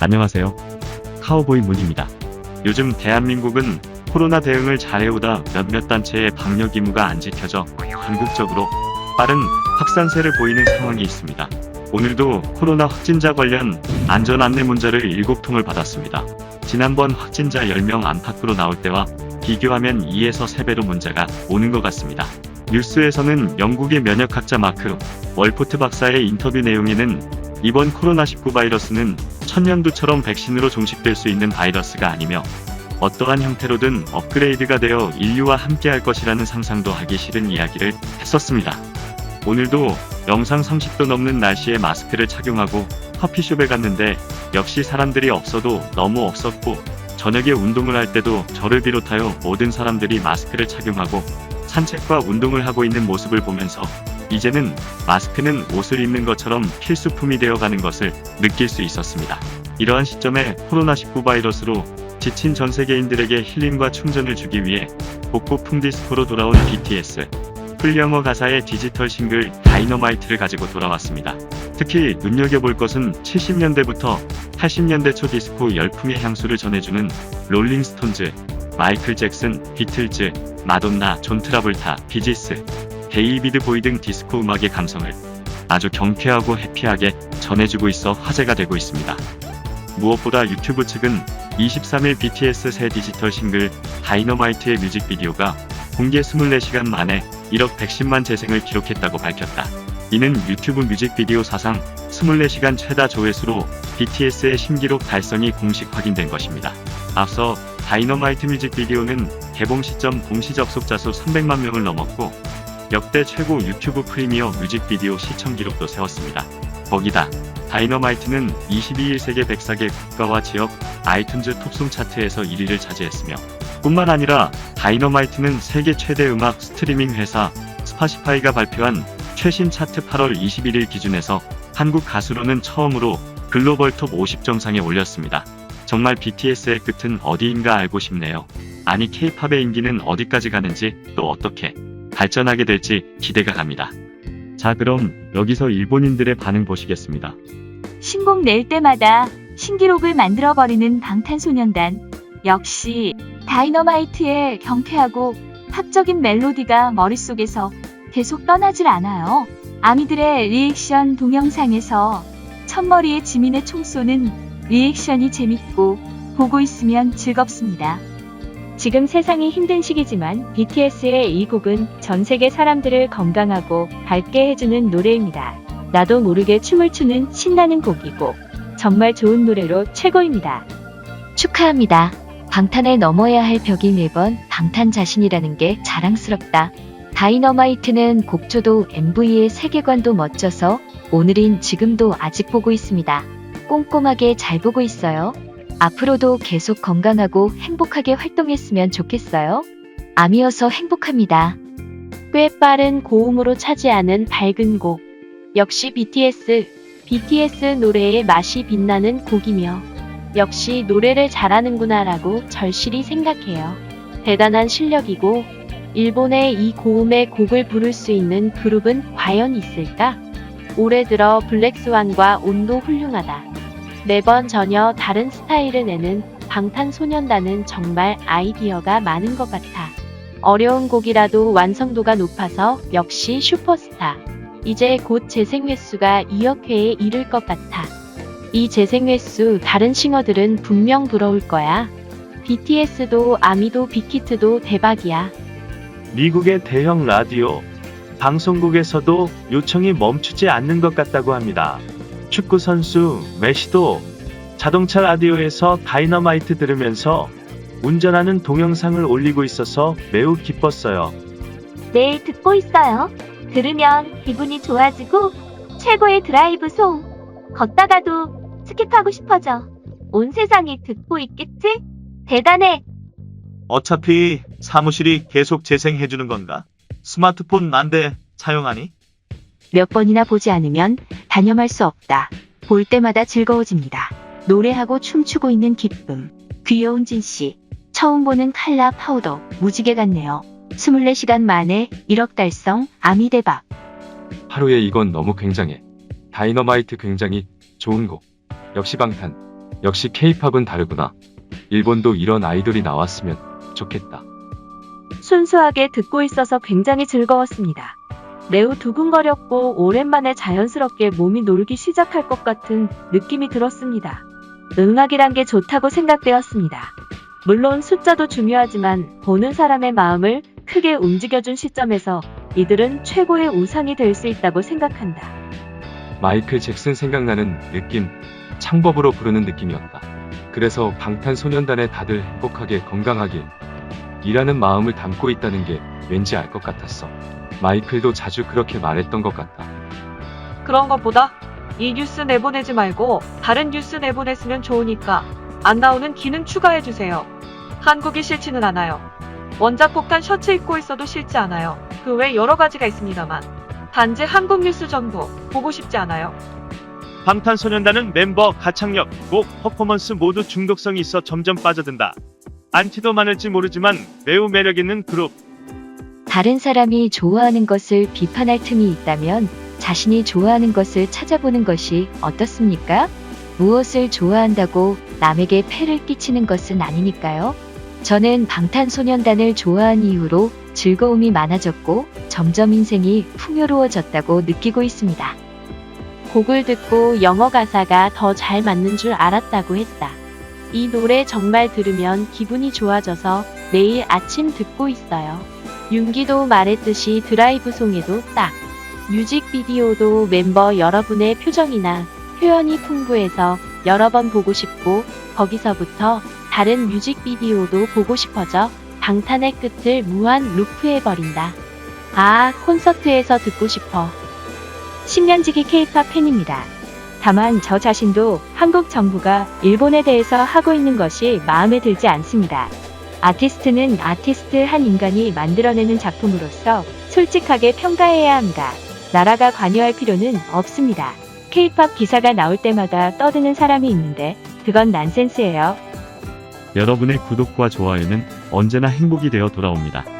안녕하세요. 카우보이 문입니다. 요즘 대한민국은 코로나 대응을 잘해오다 몇몇 단체의 방역 의무가 안 지켜져 전국적으로 빠른 확산세를 보이는 상황이 있습니다. 오늘도 코로나 확진자 관련 안전 안내 문자를 7통을 받았습니다. 지난번 확진자 10명 안팎으로 나올 때와 비교하면 2에서 3배로 문자가 오는 것 같습니다. 뉴스에서는 영국의 면역학자 마크 월포트 박사의 인터뷰 내용에는 이번 코로나19 바이러스는 천년두처럼 백신으로 종식될 수 있는 바이러스가 아니며 어떠한 형태로든 업그레이드가 되어 인류와 함께할 것이라는 상상도 하기 싫은 이야기를 했었습니다. 오늘도 영상 30도 넘는 날씨에 마스크를 착용하고 커피숍에 갔는데 역시 사람들이 없어도 너무 없었고 저녁에 운동을 할 때도 저를 비롯하여 모든 사람들이 마스크를 착용하고 산책과 운동을 하고 있는 모습을 보면서 이제는 마스크는 옷을 입는 것처럼 필수품이 되어가는 것을 느낄 수 있었습니다. 이러한 시점에 코로나19 바이러스로 지친 전 세계인들에게 힐링과 충전을 주기 위해 복고풍 디스코로 돌아온 BTS. 풀영어 가사의 디지털 싱글 다이너마이트를 가지고 돌아왔습니다. 특히 눈여겨볼 것은 70년대부터 80년대 초 디스코 열풍의 향수를 전해주는 롤링스톤즈, 마이클 잭슨, 비틀즈, 마돈나, 존 트라볼타, 비지스, 데이비드 보이 등 디스코 음악의 감성을 아주 경쾌하고 해피하게 전해주고 있어 화제가 되고 있습니다. 무엇보다 유튜브 측은 23일 BTS 새 디지털 싱글 다이너마이트의 뮤직비디오가 공개 24시간 만에 1억 110만 재생을 기록했다고 밝혔다. 이는 유튜브 뮤직비디오 사상 24시간 최다 조회수로 BTS의 신기록 달성이 공식 확인된 것입니다. 앞서 다이너마이트 뮤직비디오는 개봉 시점 공시 접속자 수 300만 명을 넘었고 역대 최고 유튜브 프리미어 뮤직비디오 시청 기록도 세웠습니다. 거기다 다이너마이트는 22일 세계 104개 국가와 지역 아이튠즈 톱송 차트에서 1위를 차지했으며 뿐만 아니라 다이너마이트는 세계 최대 음악 스트리밍 회사 스파시파이가 발표한 최신 차트 8월 21일 기준에서 한국 가수로는 처음으로 글로벌 톱 50 정상에 올렸습니다. 정말 BTS의 끝은 어디인가 알고 싶네요. 아니 K-팝의 인기는 어디까지 가는지 또 어떻게 발전하게 될지 기대가 갑니다. 자 그럼 여기서 일본인들의 반응 보시겠습니다. 신곡 낼 때마다 신기록을 만들어버리는 방탄소년단. 역시 다이너마이트의 경쾌하고 팝적인 멜로디가 머릿속에서 계속 떠나질 않아요. 아미들의 리액션 동영상에서 첫머리에 지민의 총 쏘는 리액션이 재밌고 보고 있으면 즐겁습니다. 지금 세상이 힘든 시기지만 BTS의 이 곡은 전 세계 사람들을 건강하고 밝게 해주는 노래입니다. 나도 모르게 춤을 추는 신나는 곡이고 정말 좋은 노래로 최고입니다. 축하합니다. 방탄에 넘어야 할 벽이 매번 방탄 자신이라는 게 자랑스럽다. 다이너마이트는 곡조도 MV의 세계관도 멋져서 오늘인 지금도 아직 보고 있습니다. 꼼꼼하게 잘 보고 있어요. 앞으로도 계속 건강하고 행복하게 활동했으면 좋겠어요. 암이어서 행복합니다. 꽤 빠른 고음으로 차지하는 밝은 곡. 역시 BTS. BTS 노래의 맛이 빛나는 곡이며 역시 노래를 잘하는구나라고 절실히 생각해요. 대단한 실력이고 일본의 이 고음의 곡을 부를 수 있는 그룹은 과연 있을까? 올해 들어 블랙스완과 온도 훌륭하다. 매번 전혀 다른 스타일을 내는 방탄소년단은 정말 아이디어가 많은 것 같아. 어려운 곡이라도 완성도가 높아서 역시 슈퍼스타. 이제 곧 재생 횟수가 2억 회에 이를 것 같아. 이 재생 횟수 다른 싱어들은 분명 부러울 거야. BTS도 아미도 빅히트도 대박이야. 미국의 대형 라디오 방송국에서도 요청이 멈추지 않는 것 같다고 합니다. 축구 선수 메시도 자동차 라디오에서 다이너마이트 들으면서 운전하는 동영상을 올리고 있어서 매우 기뻤어요. 네, 듣고 있어요. 들으면 기분이 좋아지고 최고의 드라이브 송. 걷다가도 스킵하고 싶어져. 온 세상이 듣고 있겠지? 대단해. 어차피 사무실이 계속 재생해주는 건가? 스마트폰 난데 사용하니? 몇 번이나 보지 않으면 단념할 수 없다. 볼 때마다 즐거워집니다. 노래하고 춤추고 있는 기쁨. 귀여운 진씨. 처음 보는 칼라 파우더. 무지개 같네요. 24시간 만에 1억 달성. 아미 대박. 하루에 이건 너무 굉장해. 다이너마이트 굉장히 좋은 곡. 역시 방탄. 역시 케이팝은 다르구나. 일본도 이런 아이돌이 나왔으면 좋겠다. 순수하게 듣고 있어서 굉장히 즐거웠습니다. 매우 두근거렸고 오랜만에 자연스럽게 몸이 놀기 시작할 것 같은 느낌이 들었습니다. 음악이란 게 좋다고 생각되었습니다. 물론 숫자도 중요하지만 보는 사람의 마음을 크게 움직여준 시점에서 이들은 최고의 우상이 될 수 있다고 생각한다. 마이클 잭슨 생각나는 느낌, 창법으로 부르는 느낌이었다. 그래서 방탄소년단에 다들 행복하게 건강하게 일하는 마음을 담고 있다는 게 왠지 알 것 같았어. 마이클도 자주 그렇게 말했던 것 같다. 그런 것보다 이 뉴스 내보내지 말고 다른 뉴스 내보냈으면 좋으니까 안 나오는 기능 추가해주세요. 한국이 싫지는 않아요. 원자폭탄 셔츠 입고 있어도 싫지 않아요. 그 외 여러 가지가 있습니다만 단지 한국 뉴스 정도 보고 싶지 않아요. 방탄소년단은 멤버, 가창력, 곡, 퍼포먼스 모두 중독성이 있어 점점 빠져든다. 안티도 많을지 모르지만 매우 매력있는 그룹. 다른 사람이 좋아하는 것을 비판할 틈이 있다면 자신이 좋아하는 것을 찾아보는 것이 어떻습니까? 무엇을 좋아한다고 남에게 폐를 끼치는 것은 아니니까요. 저는 방탄소년단을 좋아한 이후로 즐거움이 많아졌고 점점 인생이 풍요로워졌다고 느끼고 있습니다. 곡을 듣고 영어 가사가 더 잘 맞는 줄 알았다고 했다. 이 노래 정말 들으면 기분이 좋아져서 매일 아침 듣고 있어요. 윤기도 말했듯이 드라이브 송에도 딱. 뮤직비디오도 멤버 여러분의 표정이나 표현이 풍부해서 여러 번 보고 싶고 거기서부터 다른 뮤직비디오도 보고 싶어져 방탄의 끝을 무한 루프해버린다. 아, 콘서트에서 듣고 싶어. 10년지기 케이팝 팬입니다. 다만 저 자신도 한국 정부가 일본에 대해서 하고 있는 것이 마음에 들지 않습니다. 아티스트는 아티스트 한 인간이 만들어내는 작품으로서 솔직하게 평가해야 합니다. 나라가 관여할 필요는 없습니다. 케이팝 기사가 나올 때마다 떠드는 사람이 있는데 그건 난센스예요. 여러분의 구독과 좋아요는 언제나 행복이 되어 돌아옵니다.